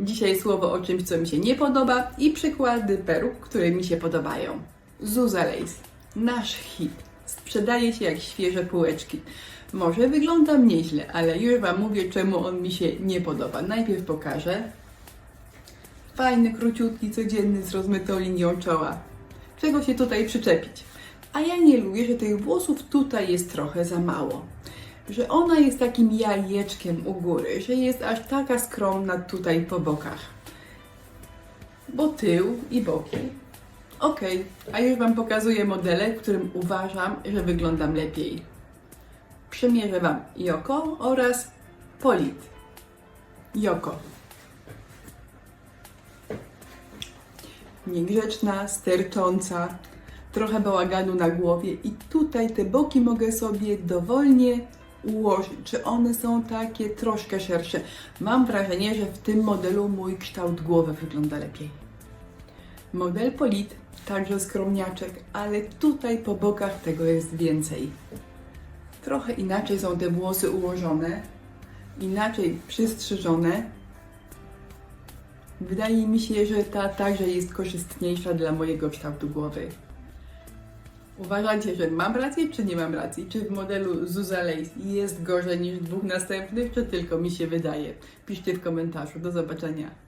Dzisiaj słowo o czymś, co mi się nie podoba i przykłady peruk, które mi się podobają. Zuza Lace. Nasz hit. Sprzedaje się jak świeże półeczki. Może wyglądam nieźle, ale już Wam mówię, czemu on mi się nie podoba. Najpierw pokażę. Fajny, króciutki, codzienny, z rozmytą linią czoła. Czego się tutaj przyczepić? A ja nie lubię, że tych włosów tutaj jest trochę za mało. Że ona jest takim jajeczkiem u góry, że jest aż taka skromna tutaj po bokach. Bo tył i boki. Okej, a już Wam pokazuję modele, którym uważam, że wyglądam lepiej. Przymierzę Wam Joko oraz Polit. Joko. Niegrzeczna, stercząca, trochę bałaganu na głowie i tutaj te boki mogę sobie dowolnie Czy one są takie troszkę szersze? Mam wrażenie, że w tym modelu mój kształt głowy wygląda lepiej. Model Polit, także skromniaczek, ale tutaj po bokach tego jest więcej. Trochę inaczej są te włosy ułożone, inaczej przystrzyżone. Wydaje mi się, że ta także jest korzystniejsza dla mojego kształtu głowy. Uważacie, że mam rację, czy nie mam racji? Czy w modelu Zuza Lace jest gorzej niż dwóch następnych, czy tylko mi się wydaje? Piszcie w komentarzu. Do zobaczenia.